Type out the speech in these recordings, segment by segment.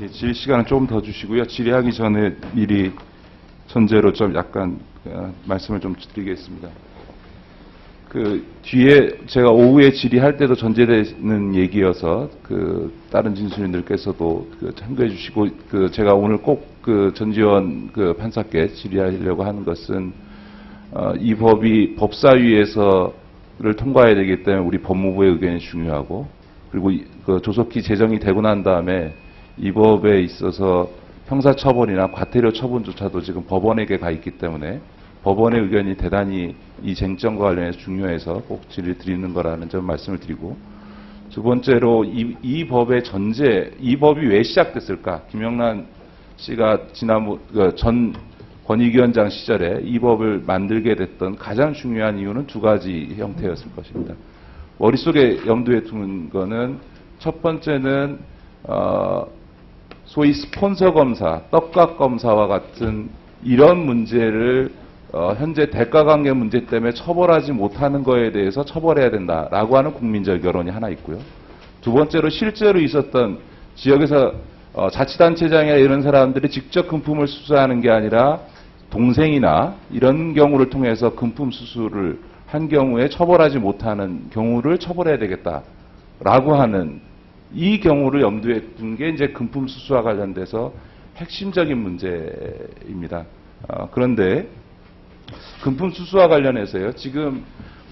예, 질의 시간은 조금 더 주시고요. 질의하기 전에 미리 전제로 좀 약간 어, 말씀을 좀 드리겠습니다. 그 뒤에 제가 오후에 질의할 때도 전제되는 얘기여서 그 다른 진술인들께서도 그 참고해 주시고 그 제가 오늘 꼭 그 전지현 그 판사께 질의하려고 하는 것은 어, 이 법이 법사위에서를 통과해야 되기 때문에 우리 법무부의 의견이 중요하고 그리고 이- 그 조속히 제정이 되고 난 다음에 이 법에 있어서 형사처벌이나 과태료 처분조차도 지금 법원에게 가 있기 때문에 법원의 의견이 대단히 이 쟁점과 관련해서 중요해서 꼭 질의 드리는 거라는 점 말씀을 드리고 두 번째로 이, 이 법의 전제, 이 법이 왜 시작됐을까? 김영란 씨가 지난번 그전 권익위원장 시절에 이 법을 만들게 됐던 가장 중요한 이유는 두 가지 형태였을 것입니다. 머릿속에 염두에 두는 거는 첫 번째는 어, 소위 스폰서 검사, 떡값 검사와 같은 이런 문제를 어, 현재 대가 관계 문제 때문에 처벌하지 못하는 거에 대해서 처벌해야 된다라고 하는 국민적 여론이 하나 있고요. 두 번째로 실제로 있었던 지역에서 어, 자치단체장이나 이런 사람들이 직접 금품을 수수하는 게 아니라 동생이나 이런 경우를 통해서 금품 수수를 한 경우에 처벌하지 못하는 경우를 처벌해야 되겠다라고 하는 이 경우를 염두에 둔 게 이제 금품 수수와 관련돼서 핵심적인 문제입니다. 어, 그런데 금품 수수와 관련해서요. 지금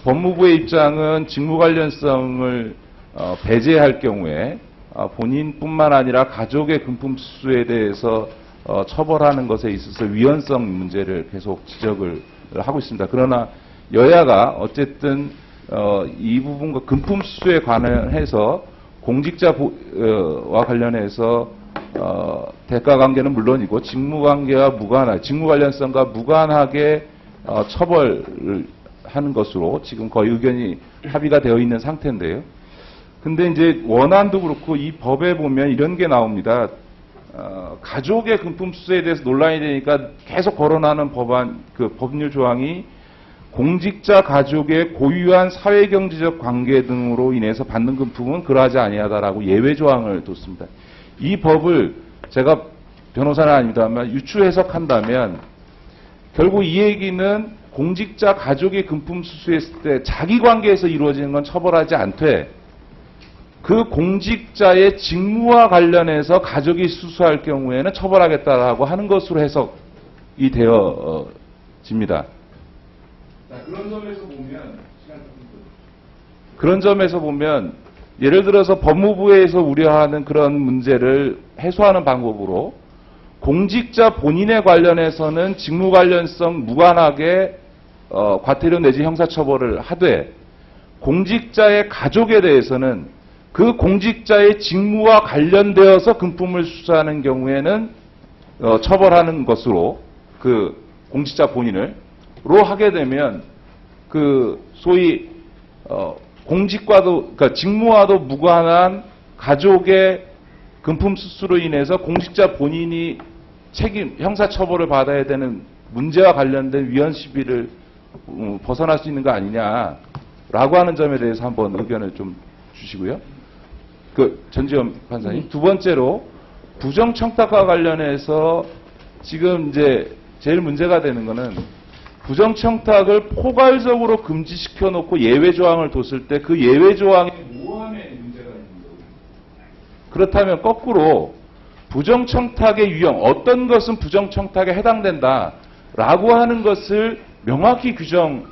법무부의 입장은 직무 관련성을 어, 배제할 경우에 어, 본인뿐만 아니라 가족의 금품 수수에 대해서 어, 처벌하는 것에 있어서 위헌성 문제를 계속 지적을 하고 있습니다. 그러나 여야가 어쨌든 어, 이 부분과 금품 수수에 관해서 공직자와 관련해서 어, 대가 관계는 물론이고 직무 관계와 무관하, 직무 관련성과 무관하게 어, 처벌을 하는 것으로 지금 거의 의견이 합의가 되어 있는 상태인데요. 근데 이제 원안도 그렇고 이 법에 보면 이런 게 나옵니다. 어, 가족의 금품 수수에 대해서 논란이 되니까 계속 거론하는 법안 그 법률 조항이 공직자 가족의 고유한 사회경제적 관계 등으로 인해서 받는 금품은 그러하지 아니하다라고 예외 조항을 뒀습니다. 이 법을 제가 변호사는 아닙니다만 유추 해석한다면 결국 이 얘기는 공직자 가족의 금품 수수했을 때 자기 관계에서 이루어지는 건 처벌하지 않되 그 공직자의 직무와 관련해서 가족이 수수할 경우에는 처벌하겠다라고 하는 것으로 해석이 되어집니다. 그런 점에서 보면 그런 점에서 보면 예를 들어서 법무부에서 우려하는 그런 문제를 해소하는 방법으로 공직자 본인에 관련해서는 직무 관련성 무관하게 어, 과태료 내지 형사처벌을 하되 공직자의 가족에 대해서는 그 공직자의 직무와 관련되어서 금품을 수사하는 경우에는 어, 처벌하는 것으로 그 공직자 본인을 로 하게 되면 그 소위 어, 공직과도 그러니까 직무와도 무관한 가족의 금품 수수로 인해서 공직자 본인이 책임 형사 처벌을 받아야 되는 문제와 관련된 위헌 시비를 음, 벗어날 수 있는 거 아니냐라고 하는 점에 대해서 한번 의견을 좀 주시고요. 그 전지현 판사님 두 번째로 부정 청탁과 관련해서 지금 이제 제일 문제가 되는 거는 부정 청탁을 포괄적으로 금지시켜 놓고 예외 조항을 뒀을 때 그 예외 조항의 모함에 문제가 있는 거예요. 그렇다면 거꾸로 부정 청탁의 유형 어떤 것은 부정 청탁에 해당된다 라고 하는 것을 명확히 규정하고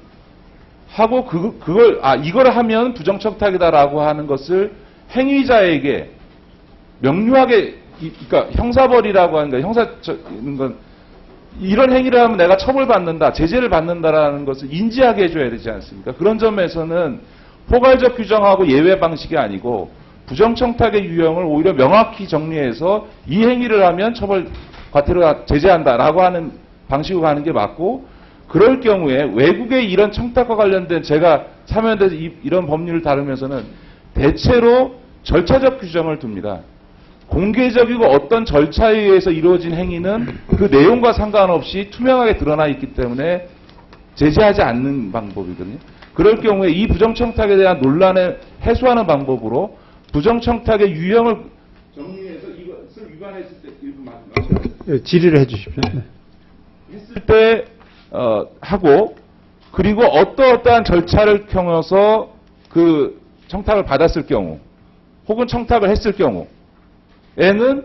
그, 그걸 아 이걸 하면 부정 청탁이다 라고 하는 것을 행위자에게 명료하게 이- 그러니까 형사벌이라고 하는 거 형사 저- 건 이런 행위를 하면 내가 처벌받는다, 제재를 받는다라는 것을 인지하게 해줘야 되지 않습니까? 그런 점에서는 포괄적 규정하고 예외 방식이 아니고 부정청탁의 유형을 오히려 명확히 정리해서 이 행위를 하면 처벌 과태료 제재한다라고 하는 방식으로 가는 게 맞고 그럴 경우에 외국의 이런 청탁과 관련된 제가 이- 이런 법률을 다루면서는 대체로 절차적 규정을 둡니다. 공개적이고 어떤 절차에 의해서 이루어진 행위는 그 내용과 상관없이 투명하게 드러나 있기 때문에 제재하지 않는 방법이거든요. 그럴 경우에 이 부정청탁에 대한 논란을 해소하는 방법으로 부정청탁의 유형을 정리해서 이것을 위반했다. 했을 때 일부 마- 마무리하세요. 예, 질의를 해주십시오. 네. 했을 때 어, 하고 그리고 어떠어떠한 절차를 통해서 그 청탁을 받았을 경우 혹은 청탁을 했을 경우 에는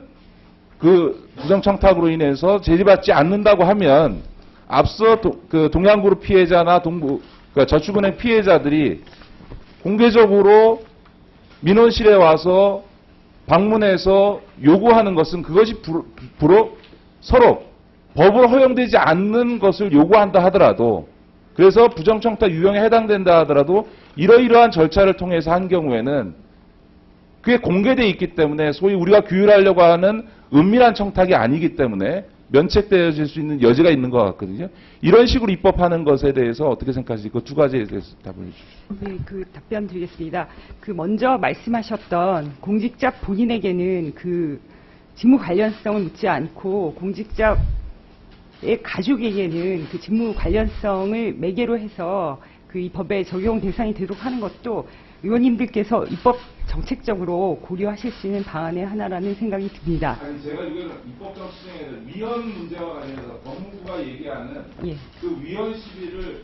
그 부정 청탁으로 인해서 제지받지 않는다고 하면 앞서 도- 그 동양그룹 피해자나 동부 그러니까 저축은행 피해자들이 공개적으로 민원실에 와서 방문해서 요구하는 것은 그것이 불- 불어 서로 법으로 허용되지 않는 것을 요구한다 하더라도 그래서 부정청탁 유형에 해당된다 하더라도 이러이러한 절차를 통해서 한 경우에는 그게 공개돼 있기 때문에 소위 우리가 규율하려고 하는 은밀한 청탁이 아니기 때문에 면책되어질 수 있는 여지가 있는 것 같거든요. 이런 식으로 입법하는 것에 대해서 어떻게 생각하시지? 그 두 가지에 대해서 답을 해주십시오. 네, 그 답변 드리겠습니다. 그 먼저 말씀하셨던 공직자 본인에게는 그 직무 관련성을 묻지 않고 공직자의 가족에게는 그 직무 관련성을 매개로 해서 그 이 법에 적용 대상이 되도록 하는 것도 의원님들께서 입법 정책적으로 고려하실 수 있는 방안의 하나라는 생각이 듭니다. 아니 제가 이걸 입법적 시행에 위헌 문제와 관련해서 법무부가 얘기하는 예. 그 위헌 시비를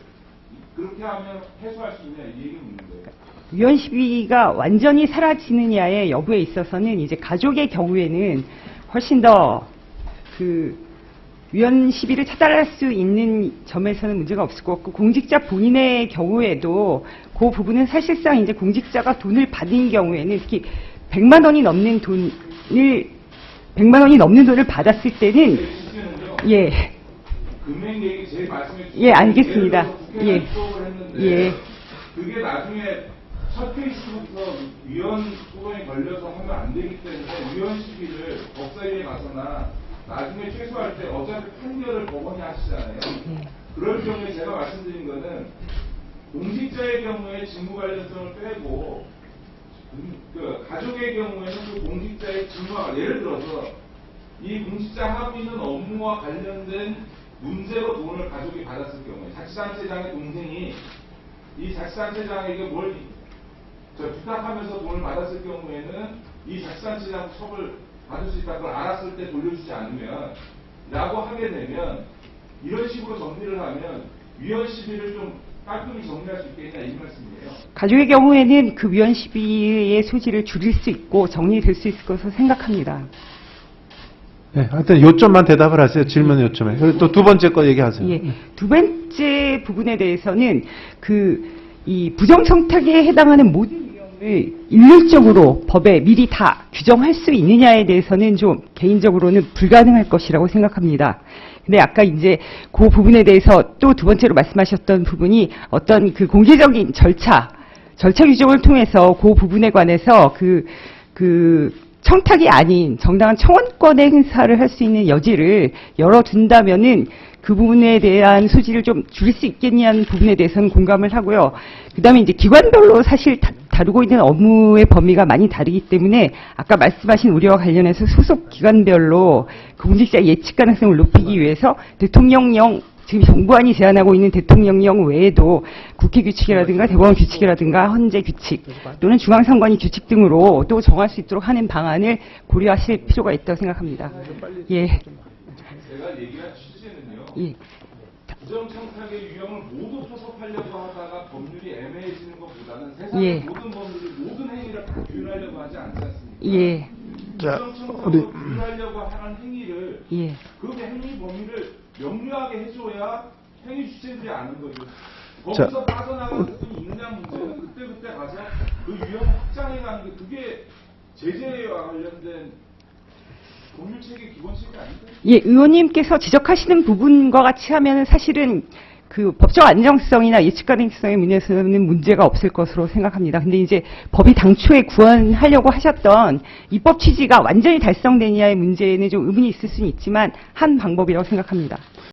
그렇게 하면 해소할 수 있냐 이 묻는 거예요. 위헌 시비가 완전히 사라지느냐의 여부에 있어서는 이제 가족의 경우에는 훨씬 더그 위헌 시비를 차단할 수 있는 점에서는 문제가 없을 것 같고 공직자 본인의 경우에도 그 부분은 사실상 이제 공직자가 돈을 받은 경우에는 특히 100만 원이 넘는 돈을 100만 원이 넘는 돈을 받았을 때는. 예. 예, 알겠습니다. 예. 예. 그게 나중에 첫 케이스부터 위헌 소송에 걸려서 하면 안 되기 때문에 위헌 시비를 법사위에 가서나 나중에 최소할 때 어차피 판결을 법원이 하시잖아요. 예. 그럴 경우에 제가 말씀드린 거는 공직자의 경우에 직무 관련성을 빼고 음, 그 가족의 경우에는 그 공직자의 직무와 예를 들어서 이 공직자 있는 업무와 관련된 문제로 돈을 가족이 받았을 경우에 자치단체장의 동생이 이 자치단체장에게 뭘저 부탁하면서 돈을 받았을 경우에는 이 자치단체장 처벌 받을 수 있다 그걸 알았을 때 돌려주지 않으면 라고 하게 되면 이런 식으로 정리를 하면 위헌 시비를 좀 깔끔히 정리할 수 있겠냐 이 말씀이에요. 가족의 경우에는 그 위헌 시비의 소지를 줄일 수 있고 정리될 수 있을 것으로 생각합니다. 네, 하여튼 요점만 대답을 하세요. 질문 요점에. 그리고 또 두 번째 거 얘기하세요. 예. 두 번째 부분에 대해서는 그 이 부정청탁에 해당하는 모든 일률적으로 법에 미리 다 규정할 수 있느냐에 대해서는 좀 개인적으로는 불가능할 것이라고 생각합니다. 근데 아까 이제 그 부분에 대해서 또 두 번째로 말씀하셨던 부분이 어떤 그 공개적인 절차, 절차 규정을 통해서 그 부분에 관해서 그, 그, 청탁이 아닌 정당한 청원권의 행사를 할 수 있는 여지를 열어둔다면은 그 부분에 대한 소지를 좀 줄일 수 있겠냐는 부분에 대해서는 공감을 하고요. 그 다음에 이제 기관별로 사실 다, 다루고 있는 업무의 범위가 많이 다르기 때문에 아까 말씀하신 우려와 관련해서 소속 기관별로 그 공직자 예측 가능성을 높이기 위해서 대통령령 지금 정부안이 제안하고 있는 대통령령 외에도 국회 규칙이라든가 대법원 규칙이라든가 헌재 규칙 또는 중앙선관위 규칙 등으로 또 정할 수 있도록 하는 방안을 고려하실 필요가 있다고 생각합니다. 예, 제가 얘기한 취지는요. 예, 부정청탁의 유형을 모두 포섭하려고 하다가 법률이 애매해지는 것보다는 세상의 예. 모든 법률이 모든 행위를 다 규율하려고 하지 않지 않습니까? 예, 자, 우리- 규율하려고 하는 행위를 예. 그 행위 범위를 명료하게 해줘야 행위 주체들이 아는 거죠. 자, 거기서 빠져나가는 부분이 있느냐 문제는 그때그때 가서 그 유형을 확장해가는 게 그게 제재와 관련된 예, 의원님께서 지적하시는 부분과 같이 하면 사실은 그 법적 안정성이나 예측 가능성의 면에서는 문제가 없을 것으로 생각합니다. 근데 이제 법이 당초에 구원하려고 하셨던 입법 취지가 완전히 달성되느냐의 문제는 좀 의문이 있을 수는 있지만 한 방법이라고 생각합니다.